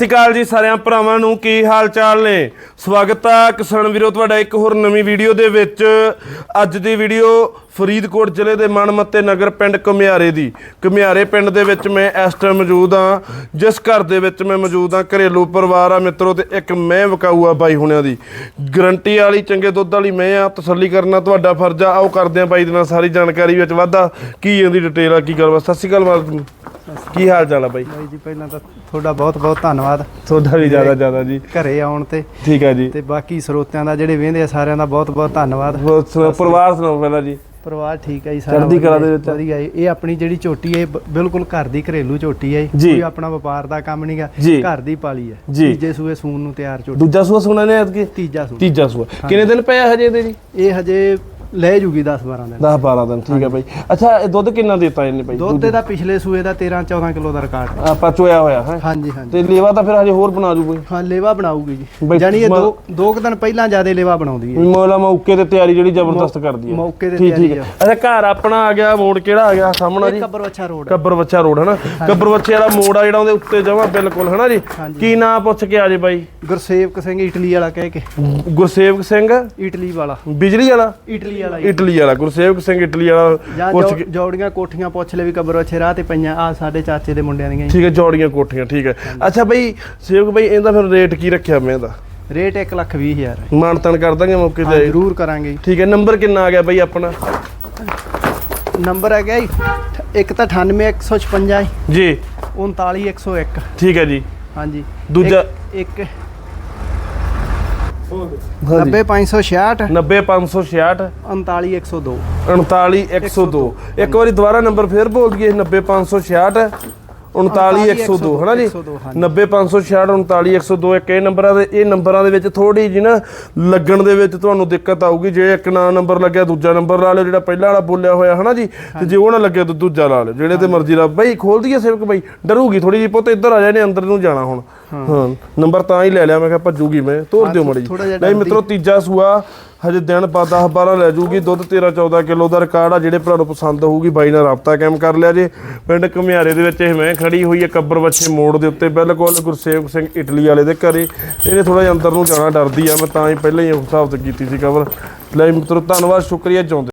ਸ਼੍ਰੀ ਅਕਾਲ ਜੀ ਸਾਰਿਆਂ ਭਰਾਵਾਂ ਨੂੰ, ਕੀ ਹਾਲ ਚਾਲ ਨੇ? ਸਵਾਗਤ ਆ ਕਿਸਾਨ ਵੀਰੋ, ਤੁਹਾਡਾ ਇੱਕ ਹੋਰ ਨਵੀਂ ਵੀਡੀਓ ਦੇ ਵਿੱਚ। ਅੱਜ ਦੀ ਵੀਡੀਓ ਫਰੀਦਕੋਟ ਜ਼ਿਲ੍ਹੇ ਦੇ ਮਨਮੱਤੇ ਨਗਰ ਪਿੰਡ ਘੁਮਿਆਰੇ ਦੀ। ਘੁਮਿਆਰੇ ਪਿੰਡ ਦੇ ਵਿੱਚ ਮੈਂ ਇਸ ਟਾਈਮ ਮੌਜੂਦ ਹਾਂ। ਜਿਸ ਘਰ ਦੇ ਵਿੱਚ ਮੈਂ ਮੌਜੂਦ ਹਾਂ, ਘਰੇਲੂ ਪਰਿਵਾਰ ਆ ਮਿੱਤਰੋ ਤੇ ਇੱਕ ਮੈਂ ਵਿਕਾਊ ਆ ਬਾਈ ਹੁਣਿਆਂ ਦੀ। ਗਰੰਟੀ ਵਾਲੀ, ਚੰਗੇ ਦੁੱਧ ਵਾਲੀ ਮੈਂ ਆ, ਤਸੱਲੀ ਕਰਨਾ ਤੁਹਾਡਾ ਫਰਜ਼ ਆ। ਆਓ ਕਰਦੇ ਆ ਬਾਈ ਦੇ ਨਾਲ ਸਾਰੀ ਜਾਣਕਾਰੀ ਵਿੱਚ ਵਾਧਾ। ਕੀ ਇਹਦੀ ਡਿਟੇਲ ਆ, ਕੀ ਗੱਲਬਾਤ? ਸਤਿ ਸ਼੍ਰੀ ਅਕਾਲ ਮਾਲਕ ਕੀ ਹਾਲ ਚਾਲ ਆ ਬਾਈ? ਬਾਈ ਜੀ ਪਹਿਲਾਂ ਤਾਂ ਤੁਹਾਡਾ ਬਹੁਤ ਬਹੁਤ ਧੰਨਵਾਦ। ਤੁਹਾਡਾ ਵੀ ਜ਼ਿਆਦਾ ਜ਼ਿਆਦਾ ਜੀ। ਘਰੇ ਆਉਣ ਤੇ। ਠੀਕ ਹੈ ਜੀ। ਤੇ ਬਾਕੀ ਸਰੋਤਿਆਂ ਦਾ ਜਿਹੜੇ ਵੇਂਦੇ ਆ ਸਾਰਿਆਂ ਦਾ ਬਹੁਤ ਬਹੁਤ ਧੰਨਵਾਦ। ਪਰਿਵਾਰ ਸੁਣਾਓ ਪਹਿਲਾਂ ਜੀ। ਪਰਿਵਾਰ ਠੀਕ ਹੈ ਜੀ ਸਾਰਾ ਚੜ੍ਹਦੀ ਕਲਾ ਦੇ ਵਿੱਚ। ਵਧੀਆ। ਇਹ ਆਪਣੀ ਜਿਹੜੀ ਝੋਟੀ ਹੈ ਬਿਲਕੁਲ ਘਰ ਦੀ ਘਰੇਲੂ ਝੋਟੀ ਹੈ। ਕੋਈ ਆਪਣਾ ਵਪਾਰ ਦਾ ਕੰਮ ਨਹੀਂਗਾ। ਘਰ ਦੀ ਪਾਲੀ ਹੈ। ਤੀਜੇ ਸੂਏ ਸੂਨ ਨੂੰ ਤਿਆਰ ਝੋਟੀ ਦੂਜਾ ਸੂਆ ਸੁਣਾ ਨੇ ਐਤਕੀ? ਤੀਜਾ ਸੂਆ। ਤੀਜਾ ਸੂਆ। ਕਿੰਨੇ ਦਿਨ ਪਿਆ ਹਜੇ ਇਹਦੇ ਜੀ? ਇਹ ਹਜੇ ਲੈ ਜੂਗੀ 10 12 ਦਿਨ। 10 12 ਦਿਨ ਠੀਕ ਹੈ ਬਾਈ। ਅੱਛਾ ਇਹ ਦੁੱਧ ਕਿੰਨਾ ਦਿੱਤਾ ਇਹਨੇ ਬਾਈ? ਦੁੱਧ ਇਹਦਾ ਪਿਛਲੇ ਸੂਏ ਦਾ 13 14 ਕਿਲੋ ਦਾ ਰਿਕਾਰਡ। ਹੈ। ਆਪਾਂ ਚੋਇਆ ਹੋਇਆ ਹੈ? ਹਾਂਜੀ ਹਾਂਜੀ। ਤੇ ਲੇਵਾ ਤਾਂ ਫਿਰ ਹਜੇ ਹੋਰ ਬਣਾ ਜੂ ਕੋਈ? ਹਾਂ ਲੇਵਾ ਬਣਾਊਗੀ ਬਈ ਜੀ ਜਾਨੀ ਇਹ ਦੋ ਦੋ ਕੁ ਦਿਨ ਪਹਿਲਾਂ ਜਿਆਦੇ ਲੇਵਾ ਬਣਾਉਂਦੀ ਹੈ। ਮੌਲਾ ਮੌਕੇ ਤੇ ਤਿਆਰੀ ਜਿਹੜੀ ਜ਼ਬਰਦਸਤ ਕਰਦੀ ਹੈ। ਮੌਕੇ ਤੇ ਤਿਆਰੀ ਹੈ। ਅੱਛਾ ਘਰ ਆਪਣਾ ਆ ਗਿਆ ਮੋੜ ਕਿਹੜਾ ਆ ਗਿਆ ਸਾਹਮਣਾ ਜੀ? ਕੱਬਰ ਵੱਛਾ ਰੋਡ। ਕੱਬਰ ਬੱਚਾ ਰੋਡ ਹਨਾ ਕੱਬਰ ਬੱਚੇ ਵਾਲਾ ਮੋੜ ਆ ਜਿਹੜਾ ਉਹਦੇ ਉੱਤੇ ਜਮਾ ਬਿਲਕੁਲ ਹਨਾ ਜੀ। ਕੀ ਨਾਂ ਪੁੱਛ ਕੇ ਆ ਜੇ ਬਾਈ? ਗੁਰਸੇਵਕ ਸਿੰਘ ਇਟਲੀ ਵਾਲਾ ਕਹਿ ਕੇ। ਗੁਰਸੇਵਕ ਸਿੰਘ? ਇਟਲੀ ਵਾਲਾ। ਬਿਜਲੀ ਵਾਲਾ? ਇਟਲੀ ਵਾਲਾ ਜੀ। ਇਟਲੀ ਵਾਲਾ ਗੁਰਸੇਵਕ ਸਿੰਘ ਇਟਲੀ ਵਾਲਾ ਪੁੱਛ ਜੌੜੀਆਂ ਕੋਠੀਆਂ ਪੁੱਛ ਲੈ ਵੀ ਕਬਰ ਅੱਛੇ ਰਾਹ ਤੇ ਪਈਆਂ ਆ ਸਾਡੇ ਚਾਚੇ ਦੇ ਮੁੰਡਿਆਂ ਦੀਆਂ। ਠੀਕ ਹੈ ਜੋੜੀਆਂ ਕੋਠੀਆਂ ਠੀਕ ਹੈ। ਅੱਛਾ ਬਈ ਸੇਵਕ ਬਈ ਇਹਦਾ ਫਿਰ ਰੇਟ ਕੀ ਰੱਖਿਆ ਮੈਂ ਇਹਦਾ? ਰੇਟ 1 ਲੱਖ 20 ਹਜ਼ਾਰ ਮਾਨ ਤਾਨ ਕਰ ਦਾਂਗੇ ਮੌਕੇ ਤੇ। ਜ਼ਰੂਰ ਕਰਾਂਗੇ। ਠੀਕ ਹੈ ਨੰਬਰ ਕਿੰਨਾ ਆ ਗਿਆ ਬਈ ਆਪਣਾ? ਨੰਬਰ ਹੈਗਾ ਜੀ ਇੱਕ ਤਾਂ 98156 ਜੀ। 39101 ਠੀਕ ਹੈ ਜੀ। ਹਾਂਜੀ। ਦੂਜਾ- ਇੱਕ 90566 90566 39102 39102 ਇੱਕ ਵਾਰੀ ਦੁਬਾਰਾ ਨੰਬਰ ਫੇਰ ਬੋਲ ਦਈਏ 90566 39102 ਹਨਾ ਜੀ? 102, ਹਾਂਜੀ। 90566 39102 ਇੱਕ ਇਹ ਨੰਬਰਾਂ ਦੇ ਇਹ ਨੰਬਰਾਂ ਦੇ ਵਿੱਚ ਥੋੜੀ ਜੀ ਨਾ ਲੱਗਣ ਦੇ ਵਿੱਚ ਤੁਹਾਨੂੰ ਦਿੱਕਤ ਆਊਗੀ। ਜੇ ਇੱਕ ਨਾ ਨੰਬਰ ਲੱਗਿਆ ਦੂਜਾ ਨੰਬਰ ਲਾ ਲਿਓ ਜਿਹੜਾ ਪਹਿਲਾਂ ਵਾਲਾ ਬੋਲਿਆ ਹੋਇਆ ਹਨਾ ਜੀ? ਤੇ ਜੇ ਉਹ ਨਾ ਲੱਗਿਆ ਤਾਂ ਦੂਜਾ ਲਾ ਲਿਓ। ਜਿਹੜੇ ਤੇ ਮਰਜ਼ੀ ਲਾ ਬਈ ਖੋਲ ਦਈਏ ਸੇਵਕ ਬਈ। ਡਰੂਗੀ ਥੋੜੀ ਜੀ ਪੁੱਤ ਇੱਧਰ ਆ ਜਾਣੇ ਅੰਦਰ ਨੂੰ ਜਾਣਾ ਹੁਣ। ਹਾਂ। ਨੰਬਰ ਤਾਂ ਹੀ ਲੈ ਲਿਆ ਮੈਂ ਕਿਹਾ ਭੱਜੂਗੀ ਮੈਂ। ਤੋਰ ਦਿਓ ਮੜੀ ਨਹੀਂ ਮਿੱਤਰੋ ਤੀਜਾ ਸੂਆ ਹਜੇ ਦਿਨ ਪਾ 10 12 ਲੈ ਜੂਗੀ ਦੁੱਧ 13 14 ਕਿਲੋ ਦਾ ਰਿਕਾਰਡ ਆ ਜਿਹੜੇ ਭਰਾ ਨੂੰ ਪਸੰਦ ਹੋਊਗੀ ਬਾਈ ਨਾਲ ਰਾਬਤਾ ਕਾਇਮ ਕਰ ਲਿਆ ਜੇ। ਪਿੰਡ ਘੁਮਿਆਰੇ ਦੇ ਵਿੱਚ ਇਹ ਮੈਂ ਖੜੀ ਹੋਈ ਹੈ ਕੱਬਰ ਬੱਚੇ ਮੋੜ ਦੇ ਉੱਤੇ ਬਿਲਕੁਲ ਗੁਰਸੇਵਕ ਸਿੰਘ ਇਟਲੀ ਵਾਲੇ ਦੇ ਘਰੇ। ਇਹਨੇ ਥੋੜਾ ਜਿਹਾ ਅੰਦਰ ਨੂੰ ਜਾਣਾ ਡਰਦੀ ਆ ਮੈਂ ਤਾਂ ਹੀ ਪਹਿਲਾਂ ਹੀ ਹਿਸਾਬ ਤੇ ਕੀਤੀ ਸੀ ਕਵਰ ਲੈ ਮਿੱਤਰੋ ਧੰਨਵਾਦ ਸ਼ੁਕਰੀਆ ਚਾਹੁੰਦੇ